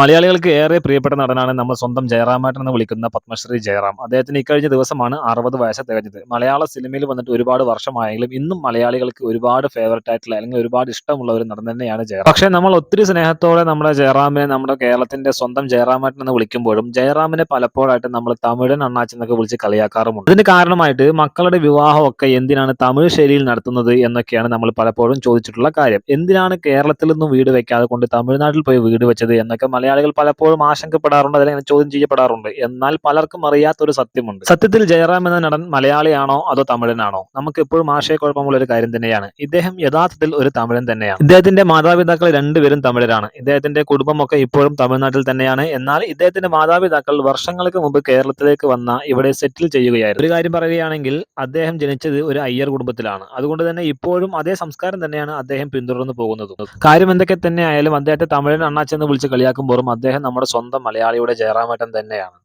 മലയാളികൾക്ക് ഏറെ പ്രിയപ്പെട്ട നടനാണ് നമ്മൾ സ്വന്തം ജയറാമേട്ടൻ എന്ന് വിളിക്കുന്ന പത്മശ്രീ ജയറാം. അദ്ദേഹത്തിന് ഇക്കഴിഞ്ഞ ദിവസമാണ് അറുപത് വയസ്സ് തികഞ്ഞത്. മലയാള സിനിമയിൽ വന്നിട്ട് ഒരുപാട് വർഷമായെങ്കിലും ഇന്നും മലയാളികൾക്ക് ഒരുപാട് ഫേവററ്റ് ആയിട്ടുള്ള അല്ലെങ്കിൽ ഒരുപാട് ഇഷ്ടമുള്ള ഒരു നടൻ തന്നെയാണ് ജയറാം. പക്ഷേ നമ്മൾ ഒത്തിരി സ്നേഹത്തോടെ നമ്മുടെ ജയറാമിനെ നമ്മുടെ കേരളത്തിന്റെ സ്വന്തം ജയറാമേട്ടൻ എന്ന് വിളിക്കുമ്പോഴും ജയറാമിനെ പലപ്പോഴായിട്ട് നമ്മൾ തമിഴൻ അണ്ണാച്ചൻ എന്നൊക്കെ വിളിച്ച് കളിയാക്കാറുമുണ്ട്. ഇതിന് കാരണമായിട്ട് മക്കളുടെ വിവാഹമൊക്കെ എന്തിനാണ് തമിഴ് ശൈലിയിൽ നടത്തുന്നത് എന്നൊക്കെയാണ് നമ്മൾ പലപ്പോഴും ചോദിച്ചിട്ടുള്ള കാര്യം. എന്തിനാണ് കേരളത്തിൽ നിന്നും വീട് വെക്കാതെ കൊണ്ട് തമിഴ്നാട്ടിൽ പോയി വീട് വെച്ചത് എന്നൊക്കെ മലയാളികൾ പലപ്പോഴും ആശങ്കപ്പെടാറുണ്ട് അല്ലെങ്കിൽ ചോദ്യം ചെയ്യപ്പെടാറുണ്ട്. എന്നാൽ പലർക്കും അറിയാത്ത ഒരു സത്യമുണ്ട്. സത്യത്തിൽ ജയറാം എന്ന നടൻ മലയാളിയാണോ അതോ തമിഴനാണോ? നമുക്ക് എപ്പോഴും ആശയക്കുഴപ്പമുള്ള ഒരു കാര്യം തന്നെയാണ്. ഇദ്ദേഹം യഥാർത്ഥത്തിൽ ഒരു തമിഴൻ തന്നെയാണ്. ഇദ്ദേഹത്തിന്റെ മാതാപിതാക്കൾ രണ്ടുപേരും തമിഴരാണ്. ഇദ്ദേഹത്തിന്റെ കുടുംബമൊക്കെ ഇപ്പോഴും തമിഴ്നാട്ടിൽ തന്നെയാണ്. എന്നാൽ ഇദ്ദേഹത്തിന്റെ മാതാപിതാക്കൾ വർഷങ്ങൾക്ക് മുമ്പ് കേരളത്തിലേക്ക് വന്ന ഇവിടെ സെറ്റിൽ ചെയ്യുകയായിരുന്നു. ഒരു കാര്യം പറയുകയാണെങ്കിൽ അദ്ദേഹം ജനിച്ചത് ഒരു അയ്യർ കുടുംബത്തിലാണ്. അതുകൊണ്ട് തന്നെ ഇപ്പോഴും അതേ സംസ്കാരം തന്നെയാണ് അദ്ദേഹം പിന്തുടർന്നു പോകുന്നത്. കാര്യം എന്തൊക്കെ തന്നെ ആയാലും അദ്ദേഹത്തെ തമിഴൻ അണ്ണാച്ചെന്ന് വിളിച്ച് കളിയാക്കുമ്പോഴും അദ്ദേഹം നമ്മുടെ സ്വന്തം മലയാളിയുടെ ജയറാമേട്ടൻ തന്നെയാണ്.